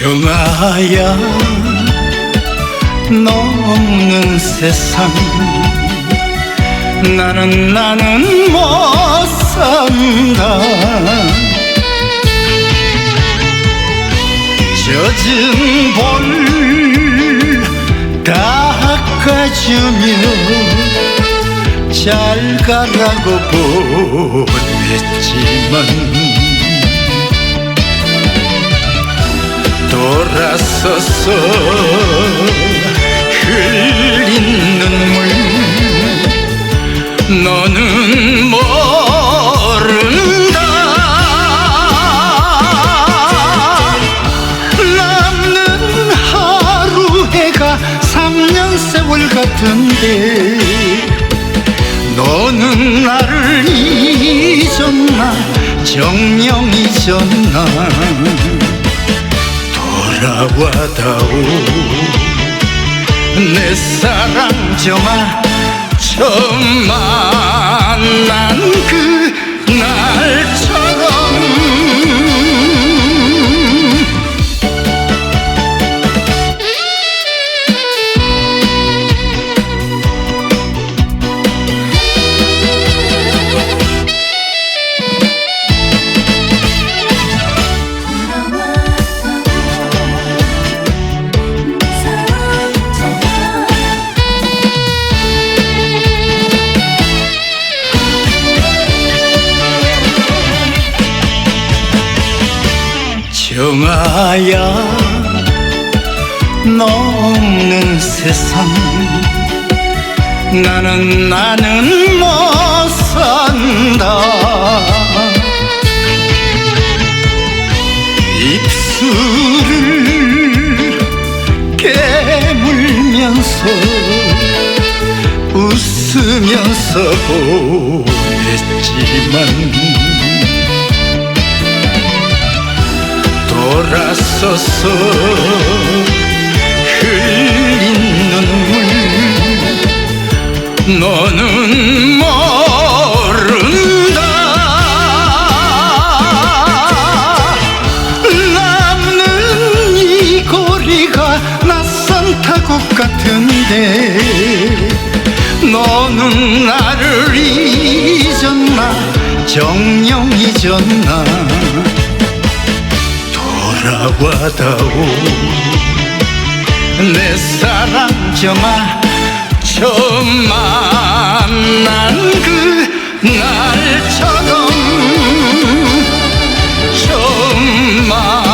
정아야 너 없는 세상 나는 나는 못 산다. 젖은 볼 닦아주며 잘 가라고 보냈지만 돌아서서 흘린 눈물. 너는 모른다. 남는 하루 해가 3년 세월 같은데 너는 나를 잊었나? 정녕 잊었나 돌아와다오. 내 사랑 정아 처음 만난 정아야 너 없는 세상. 나는 나는 못 산다. 입술을 깨물면서 웃으면서 보냈지만 돌아서서 흘린 눈물 너는 모른다. 남는 이 거리가 낯선 타국 같은데 너는 나를 잊었나? 정녕 잊었나 너무나 와닿오. 내 사랑 점아 처음 만난 그 날처럼 처음 만